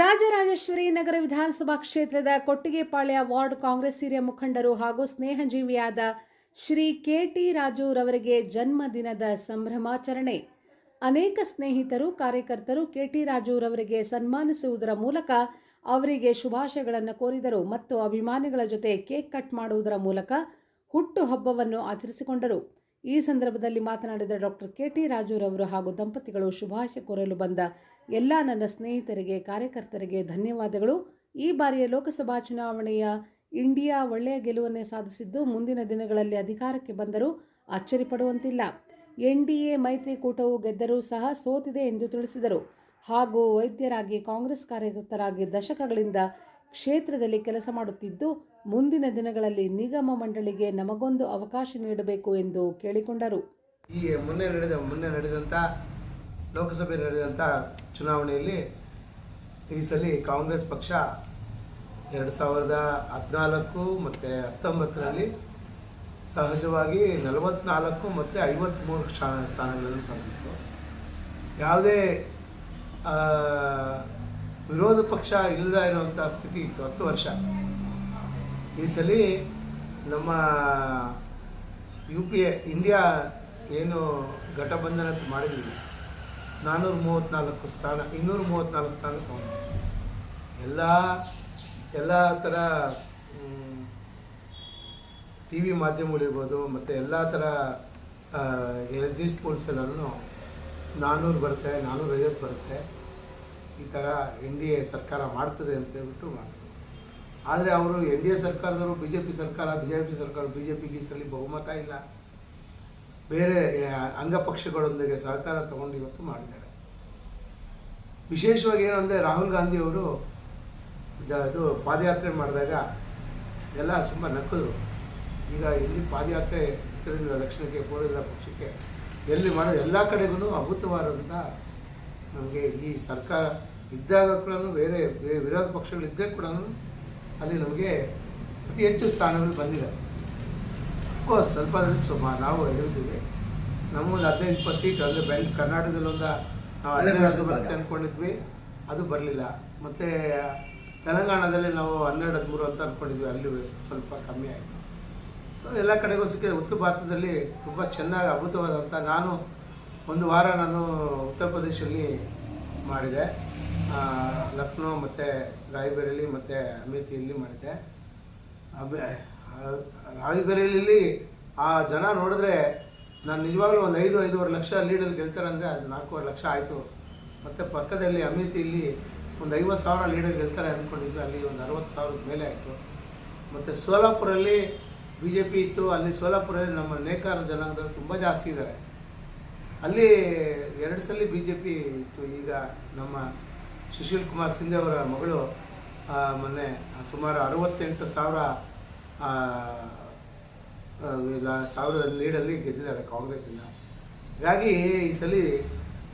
ರಾಜರಾಜೇಶ್ವರಿ ನಗರ ವಿಧಾನಸಭಾ ಕ್ಷೇತ್ರದ ಕೊಟ್ಟಿಗೆಪಾಳ್ಯ ವಾರ್ಡ್ ಕಾಂಗ್ರೆಸ್ ಹಿರಿಯ ಮುಖಂಡರು ಹಾಗೂ ಸ್ನೇಹಜೀವಿಯಾದ ಶ್ರೀ ಕೆ ಟಿ ರಾಜು ರವರಿಗೆ ಜನ್ಮದಿನದ ಸಂಭ್ರಮಾಚರಣೆ. ಅನೇಕ ಸ್ನೇಹಿತರು, ಕಾರ್ಯಕರ್ತರು ಕೆ ಟಿ ರಾಜು ರವರಿಗೆ ಸನ್ಮಾನಿಸುವುದರ ಮೂಲಕ ಅವರಿಗೆ ಶುಭಾಶಯಗಳನ್ನು ಕೋರಿದರು ಮತ್ತು ಅಭಿಮಾನಿಗಳ ಜೊತೆ ಕೇಕ್ ಕಟ್ ಮಾಡುವುದರ ಮೂಲಕ ಹುಟ್ಟುಹಬ್ಬವನ್ನು ಆಚರಿಸಿಕೊಂಡರು. ಈ ಸಂದರ್ಭದಲ್ಲಿ ಮಾತನಾಡಿದ ಡಾಕ್ಟರ್ ಕೆ ಟಿ ರಾಜುರವರು ಹಾಗೂ ದಂಪತಿಗಳು ಶುಭಾಶಯ ಕೋರಲು ಬಂದ ಎಲ್ಲ ನನ್ನ ಸ್ನೇಹಿತರಿಗೆ, ಕಾರ್ಯಕರ್ತರಿಗೆ ಧನ್ಯವಾದಗಳು. ಈ ಬಾರಿಯ ಲೋಕಸಭಾ ಚುನಾವಣೆಯ ಇಂಡಿಯಾ ಒಳ್ಳೆಯ ಗೆಲುವನ್ನೇ ಸಾಧಿಸಿದ್ದು ಮುಂದಿನ ದಿನಗಳಲ್ಲಿ ಅಧಿಕಾರಕ್ಕೆ ಬಂದರೂ ಅಚ್ಚರಿಪಡುವಂತಿಲ್ಲ ಎನ್ ಡಿ ಎ ಮೈತ್ರಿಕೂಟವು ಗೆದ್ದರೂ ಸಹ ಸೋತಿದೆ ಎಂದು ತಿಳಿಸಿದರು. ಹಾಗೂ ವೈದ್ಯರಾಗಿ ಕಾಂಗ್ರೆಸ್ ಕಾರ್ಯಕರ್ತರಾಗಿ ದಶಕಗಳಿಂದ ಕ್ಷೇತ್ರದಲ್ಲಿ ಕೆಲಸ ಮಾಡುತ್ತಿದ್ದು, ಮುಂದಿನ ದಿನಗಳಲ್ಲಿ ನಿಗಮ ಮಂಡಳಿಗೆ ನಮಗೊಂದು ಅವಕಾಶ ನೀಡಬೇಕು ಎಂದು ಕೇಳಿಕೊಂಡರು. ಈ ಮೊನ್ನೆ ನಡೆದ, ಮೊನ್ನೆ ನಡೆದಂಥ ಲೋಕಸಭೆ ನಡೆದಂಥ ಚುನಾವಣೆಯಲ್ಲಿ ಈ ಸಲ ಕಾಂಗ್ರೆಸ್ ಪಕ್ಷ ಎರಡು ಸಾವಿರದ ಹದಿನಾಲ್ಕು ಮತ್ತು ಹತ್ತೊಂಬತ್ತರಲ್ಲಿ ಸಹಜವಾಗಿ ನಲವತ್ತ್ನಾಲ್ಕು ಮತ್ತು ಐವತ್ತ್ಮೂರು ಸ್ಥಾ ಸ್ಥಾನಗಳನ್ನು ಪಡೆದಿತ್ತು. ಯಾವುದೇ ವಿರೋಧ ಪಕ್ಷ ಇಲ್ಲದ ಇರುವಂಥ ಸ್ಥಿತಿ ಇತ್ತು ಹತ್ತು ವರ್ಷ. ಈ ಸಲ ನಮ್ಮ ಯು ಪಿ ಎ, ಇಂಡಿಯಾ ಏನು ಘಟಬಂಧನ ಮಾಡಿದ್ವಿ ನಾನ್ನೂರ ಮೂವತ್ತ್ನಾಲ್ಕು ಸ್ಥಾನ ಇನ್ನೂರ ಮೂವತ್ತ್ನಾಲ್ಕು ಸ್ಥಾನ ತಗೊಂಡು. ಎಲ್ಲ ಎಲ್ಲ ಥರ ಟಿ ವಿ ಮಾಧ್ಯಮಗಳಿರ್ಬೋದು ಮತ್ತು ಎಲ್ಲ ಥರ ಎಕ್ಸಿಟ್ ಪೋಲ್ಸಲ್ಲೂ ನಾನ್ನೂರು ಬರುತ್ತೆ ನಾನ್ನೂರೈವತ್ತು ಬರುತ್ತೆ. ಈ ಥರ ಎನ್ ಡಿ ಎ ಸರ್ಕಾರ ಮಾಡ್ತದೆ ಅಂತ ಹೇಳ್ಬಿಟ್ಟು ಮಾಡ್ತಾರೆ ಆದರೆ ಅವರು ಎನ್ ಡಿ ಎ ಸರ್ಕಾರದವರು, ಬಿ ಜೆ ಪಿ ಸರ್ಕಾರ, ಬಿ ಜೆ ಪಿ ಸರ್ಕಾರ, ಬಿ ಜೆ ಪಿ ಗೀಸಲ್ಲಿ ಸಲ ಬಹುಮತ ಇಲ್ಲ. ಬೇರೆ ಅಂಗಪಕ್ಷಗಳೊಂದಿಗೆ ಸಹಕಾರ ತಗೊಂಡು ಇವತ್ತು ಮಾಡಿದ್ದಾರೆ. ವಿಶೇಷವಾಗಿ ಏನು ಅಂದರೆ ರಾಹುಲ್ ಗಾಂಧಿ ಅವರು ಅದು ಪಾದಯಾತ್ರೆ ಮಾಡಿದಾಗ ಎಲ್ಲ ತುಂಬ ನಕ್ಕಿದ್ರು. ಈಗ ಇಲ್ಲಿ ಪಾದಯಾತ್ರೆ ಉತ್ತರದಿಂದ ದಕ್ಷಿಣಕ್ಕೆ ಪೂರ್ವದಿಂದ ಪಕ್ಷಕ್ಕೆ ಎಲ್ಲಿ ಮಾಡೋದು ಎಲ್ಲ ಕಡೆಗೂ ಅಭೂತವಾದಂಥ ನಮಗೆ ಈ ಸರ್ಕಾರ ಇದ್ದಾಗ ಕೂಡ ಬೇರೆ ಬೇರೆ ವಿರೋಧ ಪಕ್ಷಗಳಿದ್ದರೆ ಕೂಡ ಅಲ್ಲಿ ನಮಗೆ ಅತಿ ಹೆಚ್ಚು ಸ್ಥಾನಗಳು ಬಂದಿದೆ. ಅಫ್ಕೋರ್ಸ್ ಸ್ವಲ್ಪದಲ್ಲಿ ಸ್ವಲ್ಪ ನಾವು ಹೇಳ್ತೀವಿ ನಮ್ಮೊಂದು ಹದಿನೈದು ಇಪ್ಪತ್ತು ಸೀಟ್ ಅಂದರೆ ಬೆಂಗ್ ಕರ್ನಾಟಕದಲ್ಲಿ ಒಂದು ನಾವು ಹದಿನೈದು. ಬರುತ್ತೆ ಅಂದ್ಕೊಂಡಿದ್ವಿ ಅದು ಬರಲಿಲ್ಲ. ಮತ್ತು ತೆಲಂಗಾಣದಲ್ಲಿ ನಾವು ಹನ್ನೆರಡು ಹದಿಮೂರು ಅಂತ ಅಂದ್ಕೊಂಡಿದ್ವಿ ಅಲ್ಲಿ ಸ್ವಲ್ಪ ಕಮ್ಮಿ ಆಯಿತು. ಸೊ ಎಲ್ಲ ಕಡೆಗೂ ಸಿಕ್ಕ ಉತ್ತರ ಭಾರತದಲ್ಲಿ ತುಂಬ ಚೆನ್ನಾಗಿ ಅದ್ಭುತವಾದಂಥ ನಾನು ಒಂದು ವಾರ ನಾನು ಉತ್ತರ ಪ್ರದೇಶದಲ್ಲಿ ಮಾಡಿದೆ. ಲಕ್ನೋ ಮತ್ತು ರಾಯ್ಬರೇಲಿ ಮತ್ತು ಅಮೇಥಿಯಲ್ಲಿ ಮಾಡಿದೆ. ಅಬೆ ರಾಯ್ಬರೇಲಿಲಿ ಆ ಜನ ನೋಡಿದ್ರೆ ನಾನು ನಿಜವಾಗ್ಲೂ ಒಂದು ಐದು, ಐದೂವರೆ ಲಕ್ಷ ಲೀಡರ್ ಗೆಲ್ತಾರೆ ಅಂದರೆ ಅದು ನಾಲ್ಕೂವರೆ ಲಕ್ಷ ಆಯಿತು. ಮತ್ತು ಪಕ್ಕದಲ್ಲಿ ಅಮೇಥಿಯಲ್ಲಿ ಒಂದು ಐವತ್ತು ಸಾವಿರ ಲೀಡರ್ ಗೆಲ್ತಾರೆ ಅಂದ್ಕೊಂಡಿದ್ದು, ಅಲ್ಲಿ ಒಂದು ಅರವತ್ತು ಸಾವಿರದ ಮೇಲೆ ಆಯಿತು. ಮತ್ತು ಸೋಲಾಪುರಲ್ಲಿ ಬಿ ಜೆ ಪಿ ಇತ್ತು, ಅಲ್ಲಿ ಸೋಲಾಪುರಲ್ಲಿ ನಮ್ಮ ನೇಕಾರ ಜನಾಂಗದವರು ತುಂಬ ಜಾಸ್ತಿ ಇದ್ದಾರೆ. ಅಲ್ಲಿ ಎರಡು ಸಲ ಬಿ ಜೆ ಪಿ ಇತ್ತು. ಈಗ ನಮ್ಮ ಸುಶೀಲ್ ಕುಮಾರ್ ಸಿಂಧೆ ಅವರ ಮಗಳು ಮೊನ್ನೆ ಸುಮಾರು ಅರವತ್ತೆಂಟು ಸಾವಿರ ಆ, ಆ, ಇಲ್ಲ, ಸಾವಿರ ಲೀಡಲ್ಲಿ ಗೆದ್ದಿದ್ದಾಳೆ ಕಾಂಗ್ರೆಸ್ಸಿಂದ. ಹೀಗಾಗಿ ಈ ಸಲ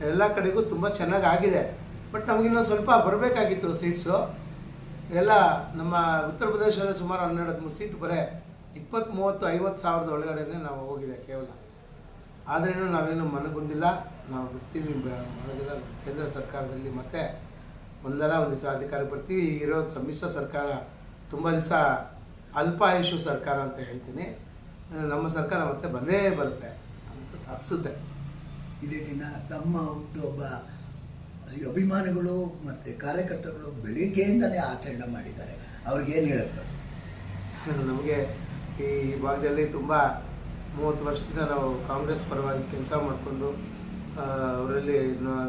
ಎಲ್ಲ ಕಡೆಗೂ ತುಂಬ ಚೆನ್ನಾಗಿ ಆಗಿದೆ ಬಟ್ ನಮಗಿನ್ನೂ ಸ್ವಲ್ಪ ಬರಬೇಕಾಗಿತ್ತು ಸೀಟ್ಸು. ಎಲ್ಲ ನಮ್ಮ ಉತ್ತರ ಪ್ರದೇಶದಲ್ಲಿ ಸುಮಾರು ಹನ್ನೆರಡು ಹದಿಮೂರು ಸೀಟ್ ಬರೇ ಇಪ್ಪತ್ತು ಮೂವತ್ತು ಐವತ್ತು ಸಾವಿರದ ಒಳಗಡೆನೆ ನಾವು ಹೋಗಿದೆ ಕೇವಲ. ಆದ್ರೇನು ನಾವೇನು ಮನಗೊಂದಿಲ್ಲ. ನಾವು ಬರ್ತೀವಿ ಮಾಡೋದಿಲ್ಲ ಕೇಂದ್ರ ಸರ್ಕಾರದಲ್ಲಿ ಮತ್ತೆ ಒಂದಲ್ಲ ಒಂದು ದಿವಸ ಅಧಿಕಾರಕ್ಕೆ ಬರ್ತೀವಿ ಇರೋ ಸಮ್ಮಿಶ್ರ ಸರ್ಕಾರ ತುಂಬ ದಿವಸ ಅಲ್ಪಾಯುಷು ಸರ್ಕಾರ ಅಂತ ಹೇಳ್ತೀನಿ. ನಮ್ಮ ಸರ್ಕಾರ ಮತ್ತೆ ಬಂದೇ ಬರುತ್ತೆ ಅಂತ ಅನಿಸುತ್ತೆ ಇದೇ ದಿನ ತಮ್ಮ ಹುಟ್ಟುಹಬ್ಬ ಅಭಿಮಾನಿಗಳು ಮತ್ತು ಕಾರ್ಯಕರ್ತರುಗಳು ಬೆಳಿಗ್ಗೆಯಿಂದಲೇ ಆಚರಣೆ ಮಾಡಿದ್ದಾರೆ. ಅವ್ರಿಗೇನು ಹೇಳಕ್ಕೆ ನಮಗೆ ಈ ಭಾಗದಲ್ಲಿ ತುಂಬ ಮೂವತ್ತು ವರ್ಷದಿಂದ ನಾವು ಕಾಂಗ್ರೆಸ್ ಪರವಾಗಿ ಕೆಲಸ ಮಾಡಿಕೊಂಡು ಅವರಲ್ಲಿ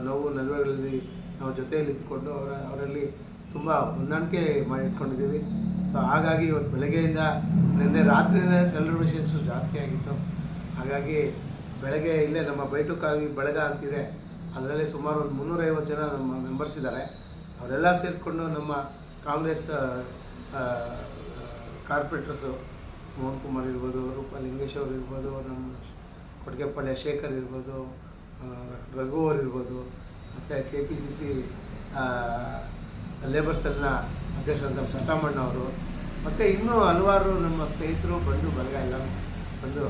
ನೋವು ನಲುವೆಗಳಲ್ಲಿ ನಾವು ಜೊತೆಯಲ್ಲಿ ಇದ್ದುಕೊಂಡು ಅವರ ಅವರಲ್ಲಿ ತುಂಬ ಹೊಂದಾಣಿಕೆ ಮಾಡಿ ಇಟ್ಕೊಂಡಿದ್ದೀವಿ ಸೊ ಹಾಗಾಗಿ ಇವತ್ತು ಬೆಳಗ್ಗೆಯಿಂದ ನಿನ್ನೆ ರಾತ್ರಿನೇ ಸೆಲೆಬ್ರೇಷನ್ಸು ಜಾಸ್ತಿ ಆಗಿತ್ತು. ಹಾಗಾಗಿ ಬೆಳಗ್ಗೆ ಇಲ್ಲೇ ನಮ್ಮ ಬೈಟು ಕಾವಿ ಬೆಳಗ ಅಂತಿದೆ. ಅದರಲ್ಲಿ ಸುಮಾರು ಒಂದು ಮುನ್ನೂರೈವತ್ತು ಜನ ನಮ್ಮ ಮೆಂಬರ್ಸ್ ಇದ್ದಾರೆ. ಅವರೆಲ್ಲ ಸೇರಿಕೊಂಡು ನಮ್ಮ ಕಾಂಗ್ರೆಸ್ ಕಾರ್ಪೊರೇಟರ್ಸು ಮೋಹನ್ ಕುಮಾರ್ ಇರ್ಬೋದು ರೂಪಾ ಲಿಂಗೇಶ್ ಅವರು ಇರ್ಬೋದು, ನಮ್ಮ ಕೊಡಗೆಪಾಳ್ಯ ಶೇಖರ್ ಇರ್ಬೋದು ರಘು ಅವ್ರು ಇರ್ಬೋದು, ಮತ್ತು K P C C labour ಸೆಲ್ನ ಅಧ್ಯಕ್ಷರಾದ ಬಸವಣ್ಣ ಅವರು. ಮತ್ತು ಇನ್ನೂ ಹಲವಾರು ನಮ್ಮ ಸ್ನೇಹಿತರು ಬಂದು ಬರಗ ಎಲ್ಲ ಬಂದು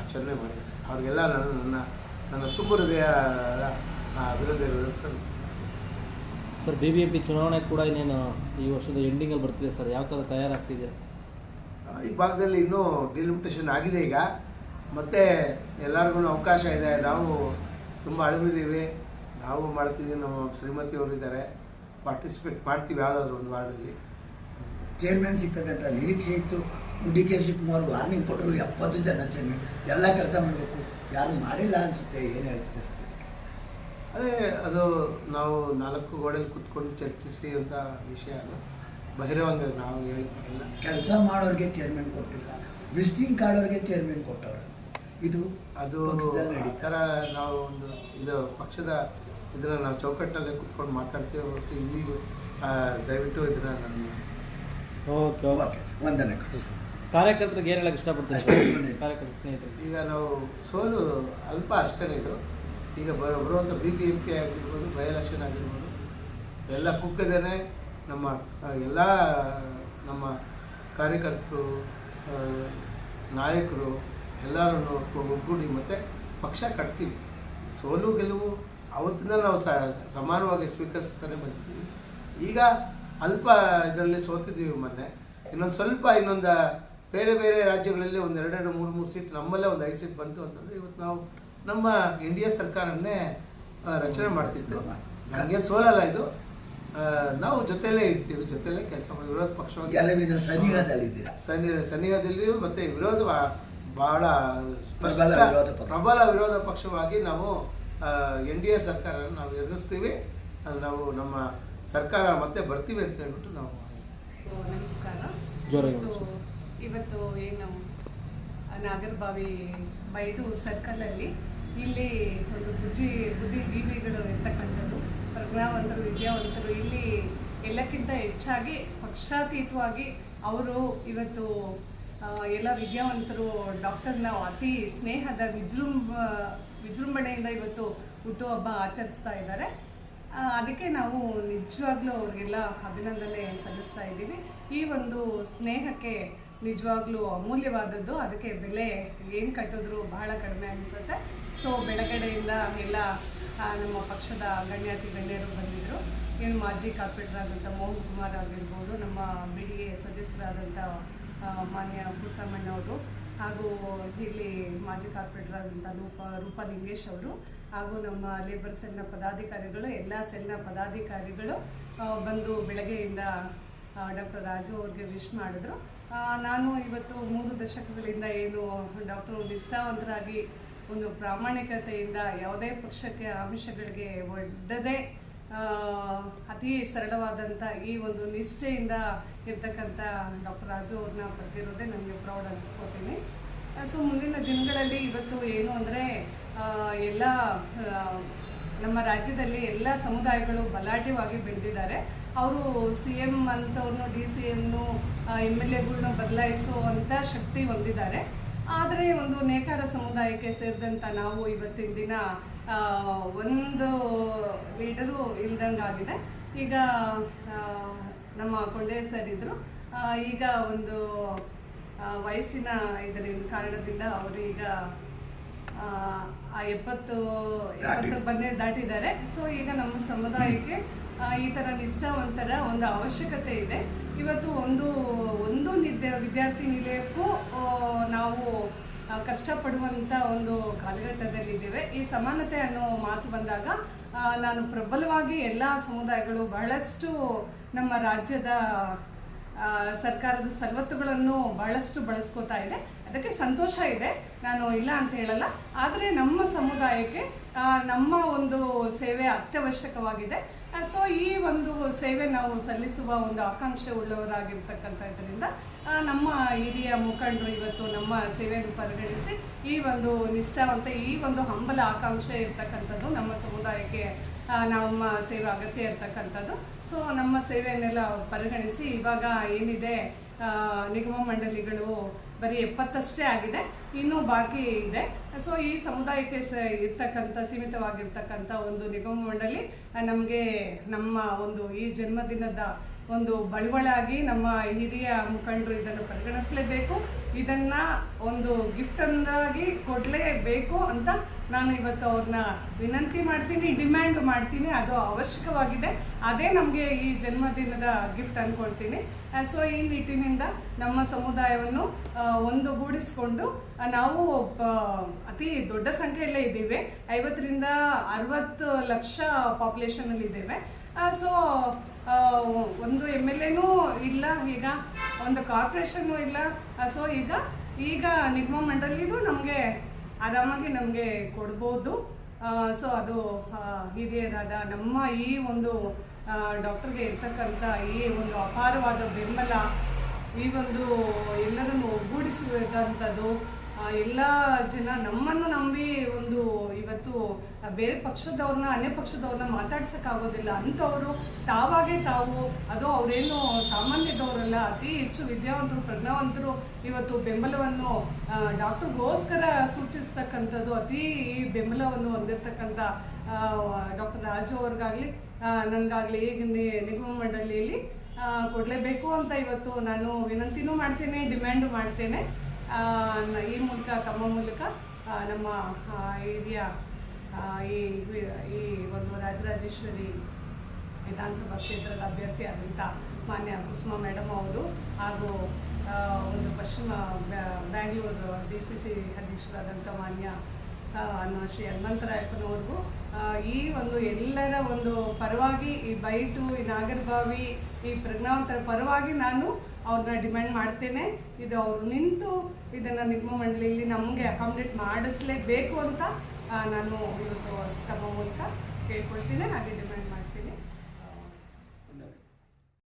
ಆಚರಣೆ ಮಾಡಿದ್ದಾರೆ. ಅವ್ರಿಗೆಲ್ಲ ನಾನು ನನ್ನ ನನ್ನ ತುಂಬ ಹೃದಯ ಅಭಿವೃದ್ಧಿ ಸಲ್ಲಿಸ್ತೀನಿ. Sir B B M P ಚುನಾವಣೆ ಕೂಡ ಇನ್ನೇನು ಈ ವರ್ಷದ ಎಂಡಿಂಗಲ್ಲಿ ಬರ್ತಿದೆ ಸರ್? ಯಾವ ಥರ ತಯಾರಾಗ್ತಿದೆ? ಈ ಭಾಗದಲ್ಲಿ ಇನ್ನೂ ಡಿಲಿಮಿಟೇಷನ್ ಆಗಿದೆ ಈಗ. ಮತ್ತು ಎಲ್ಲರಿಗೂ ಅವಕಾಶ ಇದೆ. ನಾವು ತುಂಬ ಅಳಿದಿದ್ದೀವಿ ನಾವು ಮಾಡ್ತಿದ್ದೀವಿ. ನಮ್ಮ ಶ್ರೀಮತಿಯವರು ಇದ್ದಾರೆ. ಪಾರ್ಟಿಸಿಪೇಟ್ ಮಾಡ್ತೀವಿ ಯಾವುದಾದ್ರೂ ಒಂದು ವಾರ್ಡಲ್ಲಿ ಚೇರ್ಮನ್ ಸಿಗ್ತದೆ ಅಂತ ನಿರೀಕ್ಷೆ ಇತ್ತು. ಡಿ ಕೆ ಶಿವಕುಮಾರ್ ವಾರ್ನಿಂಗ್ ಕೊಟ್ಟರು ಎಪ್ಪತ್ತು ಜನ ಚೇರ್ಮನ್ ಎಲ್ಲ ಕೆಲಸ ಮಾಡಬೇಕು. ಯಾರು ಮಾಡಿಲ್ಲ ಅನಿಸುತ್ತೆ ಏನು ಹೇಳ್ತಾರೆ ಅದೇ ಅದು ನಾವು ನಾಲ್ಕು ಗೋಡೆಯಲ್ಲಿ ಕುತ್ಕೊಂಡು ಚರ್ಚಿಸಿ ಅಂತ ವಿಷಯ ಅದು. ಬಹಿರಂಗ ನಾವು ಹೇಳಿಲ್ಲ ಕೆಲಸ ಮಾಡೋರಿಗೆ ಚೇರ್ಮನ್ ಕೊಟ್ಟಿಲ್ಲ. ವಿಸಿಟಿಂಗ್ ಕಾರ್ಡವ್ರಿಗೆ ಚೇರ್ಮನ್ ಕೊಟ್ಟವ್ರು. ಇದು ಅದು ಈ ಆ ಥರ ನಾವು ಒಂದು ಇದು ಪಕ್ಷದ ಇದನ್ನ ನಾವು ಚೌಕಟ್ಟಲ್ಲೇ ಕೂತ್ಕೊಂಡು ಮಾತಾಡ್ತೇವೆ ಹೊರತು ಈಗ ಆ, ದಯವಿಟ್ಟು ಇದನ್ನು ನನ್ನ ಓಕೆ ಓಕೆ. ಓಕೆ ಕಾರ್ಯಕರ್ತರಿಗೆ ಏನು ಹೇಳಕ್ಕೆ ಇಷ್ಟಪಡ್ತೀನಿ ಸ್ನೇಹಿತರು. ಕಾರ್ಯಕರ್ತರ ಈಗ ನಾವು ಸೋಲು ಅಲ್ಪ ಅಷ್ಟೇ ಇದು. ಈಗ ಬರೋ ಬರುವಂಥ ಬಿ ಬಿ ಎಂ ಪಿ ಆಗಿರ್ಬೋದು ಬೈ ಎಲೆಕ್ಷನ್ ಆಗಿರ್ಬೋದು ಎಲ್ಲ ಕುಕ್ಕದೇ ನಮ್ಮ ಎಲ್ಲ ನಮ್ಮ ಕಾರ್ಯಕರ್ತರು ನಾಯಕರು ಎಲ್ಲರನ್ನು ಒಗ್ಗೂಡಿ ಮತ್ತು ಪಕ್ಷ ಕಟ್ತೀವಿ. ಸೋಲು ಗೆಲುವು ಅವತ್ತಿಂದ ನಾವು ಸ ಸಮಾನವಾಗಿ ಸ್ವೀಕರಿಸ್ತಾನೆ ಬಂದಿದ್ದೀವಿ. ಈಗ ಅಲ್ಪ ಇದರಲ್ಲಿ ಸೋತಿದ್ದೀವಿ ಮೊನ್ನೆ. ಇನ್ನೊಂದು ಸ್ವಲ್ಪ ಇನ್ನೊಂದು ಬೇರೆ ಬೇರೆ ರಾಜ್ಯಗಳಲ್ಲಿ ಒಂದು ಎರಡೆರಡು ಮೂರು ಮೂರು ಸೀಟ್ ನಮ್ಮಲ್ಲೇ ಒಂದು ಐದು ಸೀಟ್ ಬಂತು ಅಂತಂದರೆ ಇವತ್ತು ನಾವು ನಮ್ಮ ಇಂಡಿಯಾ ಸರ್ಕಾರನ್ನೇ ರಚನೆ ಮಾಡ್ತಿದ್ದು ನನಗೆ ಸೋಲಲ್ಲ ಇದು. ನಾವು ಜೊತೆಯಲ್ಲೇ ಇರ್ತೀವಿ ಜೊತೆಲೇ ಕೆಲಸ ಮಾಡಿ ವಿರೋಧ ಪಕ್ಷವಾಗಿ. ಗೆಲುವಿನ ಸನಿಹದಲ್ಲಿದ್ದೀರಾ ಮತ್ತು ವಿರೋಧ ಭಾಳ ಪ್ರಬಲ ವಿರೋಧ ಪಕ್ಷವಾಗಿ ನಾವು ಎನ್ ಡಿ ಎ ಸರ್ಕಾರ ನಾವು ಎದುರಿಸ್ತೀವಿ. ಅದು ನಾವು ನಮ್ಮ ಸರ್ಕಾರ ಮತ್ತೆ ಬರ್ತೀವಿ ಅಂತ ಹೇಳ್ಬಿಟ್ಟು ನಾವು ನಮಸ್ಕಾರ. ಜೋರಾಗಿ ಇವತ್ತು ಇವತ್ತು ಏನು ನಾಗರಬಾವಿ ಬೈಡು ಸರ್ಕಲಲ್ಲಿ ಇಲ್ಲಿ ಒಂದು ಬುದ್ಧಿ ಬುದ್ಧಿಜೀವಿಗಳು ಇರ್ತಕ್ಕಂಥದ್ದು ಪ್ರಜ್ಞಾವಂತರು ವಿದ್ಯಾವಂತರು ಇಲ್ಲಿ ಎಲ್ಲಕ್ಕಿಂತ ಹೆಚ್ಚಾಗಿ ಪಕ್ಷಾತೀತವಾಗಿ ಅವರು ಇವತ್ತು ಎಲ್ಲ ವಿದ್ಯಾವಂತರು ಡಾಕ್ಟರ್ನ ಅತಿ ಸ್ನೇಹದ ವಿಜೃಂಭ ವಿಜೃಂಭಣೆಯಿಂದ ಇವತ್ತು ಹುಟ್ಟುಹಬ್ಬ ಆಚರಿಸ್ತಾ ಇದ್ದಾರೆ. ಅದಕ್ಕೆ ನಾವು ನಿಜವಾಗ್ಲೂ ಅವ್ರಿಗೆಲ್ಲ ಅಭಿನಂದನೆ ಸಲ್ಲಿಸ್ತಾ ಇದ್ದೀವಿ. ಈ ಒಂದು ಸ್ನೇಹಕ್ಕೆ ನಿಜವಾಗ್ಲೂ ಅಮೂಲ್ಯವಾದದ್ದು. ಅದಕ್ಕೆ ಬೆಲೆ ಏನು ಕಟ್ಟಿದ್ರು ಬಹಳ ಕಡಿಮೆ ಅನಿಸುತ್ತೆ. ಸೊ ಬೆಳಗಡೆಯಿಂದ ಎಲ್ಲ ನಮ್ಮ ಪಕ್ಷದ ಗಣ್ಯಾತಿ ಗಣ್ಯರು ಬಂದಿದ್ದರು ಏನು ಮಾಜಿ ಕಾರ್ಪೊರೇಟರ್ ಆದಂಥ ಮೋಹನ್ ಕುಮಾರ್ ಆಗಿರ್ಬೋದು, ನಮ್ಮ ಬಿ ಡಿ ಎ ಸದಸ್ಯರಾದಂಥ ಮಾನ್ಯ ಪುಲ್ಸಮ್ಮಣ್ಣವರು ಹಾಗೂ ಇಲ್ಲಿ ಮಾಜಿ ಕಾರ್ಪೊರೇಟರ್ ಆದಂಥ ರೂಪ ರೂಪಾ ಲಿಂಗೇಶ್ ಅವರು ಹಾಗೂ ನಮ್ಮ ಲೇಬರ್ ಸೆಲ್ನ ಪದಾಧಿಕಾರಿಗಳು, ಎಲ್ಲ ಸೆಲ್ನ ಪದಾಧಿಕಾರಿಗಳು ಬಂದು ಬೆಳಗ್ಗೆಯಿಂದ ಡಾಕ್ಟರ್ ರಾಜು ಅವ್ರಿಗೆ ವಿಶ್ ಮಾಡಿದ್ರು. ನಾನು ಇವತ್ತು ಮೂರು ದಶಕಗಳಿಂದ ಏನು ಡಾಕ್ಟರ್ ನಿಷ್ಠಾವಂತರಾಗಿ ಒಂದು ಪ್ರಾಮಾಣಿಕತೆಯಿಂದ ಯಾವುದೇ ಪಕ್ಷಕ್ಕೆ ಆಮಿಷಗಳಿಗೆ ಒಡ್ಡದೆ ಅತಿ ಸರಳವಾದಂಥ ಈ ಒಂದು ನಿಷ್ಠೆಯಿಂದ ಇರ್ತಕ್ಕಂಥ ಡಾಕ್ಟರ್ ರಾಜು ಅವ್ರನ್ನ ಬರ್ತಿರೋದೇ ನನಗೆ ಪ್ರೌಡ್ ಅಂದ್ಕೋತೀನಿ ಸೊ ಮುಂದಿನ ದಿನಗಳಲ್ಲಿ ಇವತ್ತು ಏನು ಅಂದರೆ ಎಲ್ಲ ನಮ್ಮ ರಾಜ್ಯದಲ್ಲಿ ಎಲ್ಲ ಸಮುದಾಯಗಳು ಬಲಾಢ್ಯವಾಗಿ ಬೆಳೆದಿದ್ದಾರೆ ಅವರು ಸಿ ಎಂ ಅಂಥವ್ರನ್ನು ಡಿ ಸಿ ಎಮ್ನು ಎಂ ಎಲ್ ಎಗಳ್ನ ಬದಲಾಯಿಸುವಂಥ ಶಕ್ತಿ ಹೊಂದಿದ್ದಾರೆ. ಆದರೆ ಒಂದು ನೇಕಾರ ಸಮುದಾಯಕ್ಕೆ ಸೇರಿದಂಥ ನಾವು ಇವತ್ತಿನ ದಿನ ಒಂದು ಲೀಡರು ಇಲ್ದಂಗಾಗಿದೆ ಈಗ ನಮ್ಮ ಕೊಂಡೆ ಸರ್ ಇದ್ದರು ಈಗ ಒಂದು ವಯಸ್ಸಿನ ಇದರಿಂದ ಕಾರಣದಿಂದ ಅವರು ಈಗ ಆ, ಎಪ್ಪತ್ತು ಎಪ್ಪತ್ತು ಬಂದೇ ದಾಟಿದ್ದಾರೆ. ಸೊ ಈಗ ನಮ್ಮ ಸಮುದಾಯಕ್ಕೆ ಈ ಥರ ನಿಷ್ಠಾವಂತರ ಒಂದು ಅವಶ್ಯಕತೆ ಇದೆ. ಇವತ್ತು ಒಂದು ನಿದ್ದೆ, ವಿದ್ಯಾರ್ಥಿ ನಿಲಯಕ್ಕೂ ನಾವು ಕಷ್ಟಪಡುವಂಥ ಒಂದು ಕಾಲಘಟ್ಟದಲ್ಲಿದ್ದೇವೆ ಈ ಸಮಾನತೆ ಅನ್ನೋ ಮಾತು ಬಂದಾಗ ನಾನು ಪ್ರಬಲವಾಗಿ ಎಲ್ಲ ಸಮುದಾಯಗಳು ಬಹಳಷ್ಟು ನಮ್ಮ ರಾಜ್ಯದ ಸರ್ಕಾರದ ಸವಲತ್ತುಗಳನ್ನು ಬಹಳಷ್ಟು ಬಳಸ್ಕೋತಾ ಇದೆ ಅದಕ್ಕೆ ಸಂತೋಷ ಇದೆ. ನಾನು ಇಲ್ಲ ಅಂತ ಹೇಳಲ್ಲ. ಆದರೆ ನಮ್ಮ ಸಮುದಾಯಕ್ಕೆ ನಮ್ಮ ಒಂದು ಸೇವೆ ಅತ್ಯವಶ್ಯಕವಾಗಿದೆ. ಸೊ ಈ ಒಂದು ಸೇವೆ ನಾವು ಸಲ್ಲಿಸುವ ಒಂದು ಆಕಾಂಕ್ಷೆ ಉಳ್ಳವರಾಗಿರ್ತಕ್ಕಂಥದ್ರಿಂದ ಆ, ನಮ್ಮ ಹಿರಿಯ ಮುಖಂಡರು ಇವತ್ತು ನಮ್ಮ ಸೇವೆಯನ್ನು ಪರಿಗಣಿಸಿ ಈ ಒಂದು ನಿಷ್ಠಾವಂತ ಈ ಒಂದು ಹಂಬಲ ಆಕಾಂಕ್ಷೆ ಇರ್ತಕ್ಕಂಥದ್ದು ನಮ್ಮ ಸಮುದಾಯಕ್ಕೆ ನಮ್ಮ ಸೇವೆ ಅಗತ್ಯ ಇರ್ತಕ್ಕಂಥದ್ದು. ಸೊ ನಮ್ಮ ಸೇವೆಯನ್ನೆಲ್ಲ ಪರಿಗಣಿಸಿ ಇವಾಗ ಏನಿದೆ ನಿಗಮ ಮಂಡಳಿಗಳು ಬರೀ ಎಪ್ಪತ್ತಷ್ಟೇ ಆಗಿದೆ, ಇನ್ನೂ ಬಾಕಿ ಇದೆ. ಸೊ ಈ ಸಮುದಾಯಕ್ಕೆ ಸ ಇರ್ತಕ್ಕಂಥ, ಸೀಮಿತವಾಗಿರ್ತಕ್ಕಂಥ ಒಂದು ನಿಗಮ ಮಂಡಳಿ ನಮಗೆ ನಮ್ಮ ಒಂದು ಈ ಜನ್ಮದಿನದ ಒಂದು ಬಳವಳಾಗಿ ನಮ್ಮ ಹಿರಿಯ ಮುಖಂಡರು ಇದನ್ನು ಪರಿಗಣಿಸಲೇಬೇಕು. ಇದನ್ನ ಒಂದು ಗಿಫ್ಟ್ ಅಂದಾಗಿ ಕೊಡಲೇಬೇಕು ಅಂತ ನಾನು ಇವತ್ತು ಅವ್ರನ್ನ ವಿನಂತಿ ಮಾಡ್ತೀನಿ ಡಿಮ್ಯಾಂಡ್ ಮಾಡ್ತೀನಿ. ಅದು ಅವಶ್ಯಕವಾಗಿದೆ. ಅದೇ ನಮಗೆ ಈ ಜನ್ಮದಿನದ ಗಿಫ್ಟ್ ಅನ್ಕೊಳ್ತೀನಿ. ಸೊ ಈ ನಿಟ್ಟಿನಿಂದ ನಮ್ಮ ಸಮುದಾಯವನ್ನು ಒಂದುಗೂಡಿಸ್ಕೊಂಡು ನಾವು ಅತಿ ದೊಡ್ಡ ಸಂಖ್ಯೆಯಲ್ಲೇ ಇದ್ದೀವಿ. ಐವತ್ತರಿಂದ ಅರವತ್ತು ಲಕ್ಷ ಪಾಪ್ಯುಲೇಷನಲ್ಲಿ ಇದ್ದೇವೆ ಸೊ ಒಂದು ಎಂ ಎಲ್ ಎನೂ ಇಲ್ಲ ಈಗ, ಒಂದು ಕಾರ್ಪೊರೇಷನ್ನು ಇಲ್ಲ. ಸೊ ಈಗ ಈಗ ನಿಗಮ ಮಂಡಳಿದು ನಮಗೆ ಆರಾಮಾಗಿ ನಮಗೆ ಕೊಡ್ಬೋದು. ಸೊ ಅದು ಹಿರಿಯರಾದ ನಮ್ಮ ಈ ಒಂದು ಡಾಕ್ಟರ್ಗೆ ಇರ್ತಕ್ಕಂಥ ಈ ಒಂದು ಅಪಾರವಾದ ಬೆಂಬಲ, ಈ ಒಂದು ಎಲ್ಲರನ್ನು ಒಗ್ಗೂಡಿಸಿದಂಥದ್ದು ಎಲ್ಲ ಜನ ನಮ್ಮನ್ನು ನಂಬಿ ಒಂದು ಬೇರೆ ಪಕ್ಷದವ್ರನ್ನ, ಅನ್ಯ ಪಕ್ಷದವ್ರನ್ನ ಮಾತಾಡ್ಸೋಕ್ಕಾಗೋದಿಲ್ಲ ಅಂಥವರು ತಾವಾಗೇ ತಾವು ಅದು ಅವರೇನು ಸಾಮಾನ್ಯದವರಲ್ಲ, ಅತಿ ಹೆಚ್ಚು ವಿದ್ಯಾವಂತರು, ಪ್ರಜ್ಞಾವಂತರು ಇವತ್ತು ಬೆಂಬಲವನ್ನು ಡಾಕ್ಟರ್ಗೋಸ್ಕರ ಸೂಚಿಸ್ತಕ್ಕಂಥದ್ದು, ಅತಿ ಬೆಂಬಲವನ್ನು ಹೊಂದಿರತಕ್ಕಂಥ ಡಾಕ್ಟರ್ ರಾಜು ಅವ್ರಿಗಾಗಲಿ ನನಗಾಗಲಿ ಈಗ ನಿಗಮ ಮಂಡಳಿಯಲ್ಲಿ ಕೊಡಲೇಬೇಕು ಅಂತ ಇವತ್ತು ನಾನು ವಿನಂತಿನೂ ಮಾಡ್ತೇನೆ, ಡಿಮ್ಯಾಂಡು ಮಾಡ್ತೇನೆ. ಈ ಮೂಲಕ, ತಮ್ಮ ಮೂಲಕ ನಮ್ಮ ಏರಿಯಾ ಈ ಈ ಒಂದು ರಾಜರಾಜೇಶ್ವರಿ ವಿಧಾನಸಭಾ ಕ್ಷೇತ್ರದ ಅಭ್ಯರ್ಥಿ ಆದಂಥ ಮಾನ್ಯ ಕುಸುಮಾ ಮೇಡಮ್ ಅವರು ಹಾಗೂ ಒಂದು ಪಶ್ಚಿಮ ಬ್ಯಾ- ಬ್ಯಾಂಗ್ಳೂರು ಡಿ ಸಿ ಸಿ ಅಧ್ಯಕ್ಷರಾದಂಥ ಮಾನ್ಯ ಶ್ರೀ ಹನುಮಂತರಾಯಪ್ಪನವ್ರಿಗೂ ಈ ಒಂದು ಎಲ್ಲರ ಒಂದು ಪರವಾಗಿ ಈ ಬೈಟು, ಈ ನಾಗರಬಾವಿ, ಈ ಪ್ರಜ್ಞಾವಂತರ ಪರವಾಗಿ ನಾನು ಅವ್ರನ್ನ ಡಿಮ್ಯಾಂಡ್ ಮಾಡ್ತೇನೆ. ಇದು ಅವ್ರು ನಿಂತು ಇದನ್ನು ನಿಗಮ ಮಂಡಳಿಯಲ್ಲಿ ನಮಗೆ ಅಕಾಮಿಡೇಟ್ ಮಾಡಿಸ್ಲೇಬೇಕು ಅಂತ ನಾನು ಇವತ್ತು ತಮ್ಮ ಮೂಲಕ ಕೇಳ್ಕೊಳ್ತೀನಿ ಹಾಗೆ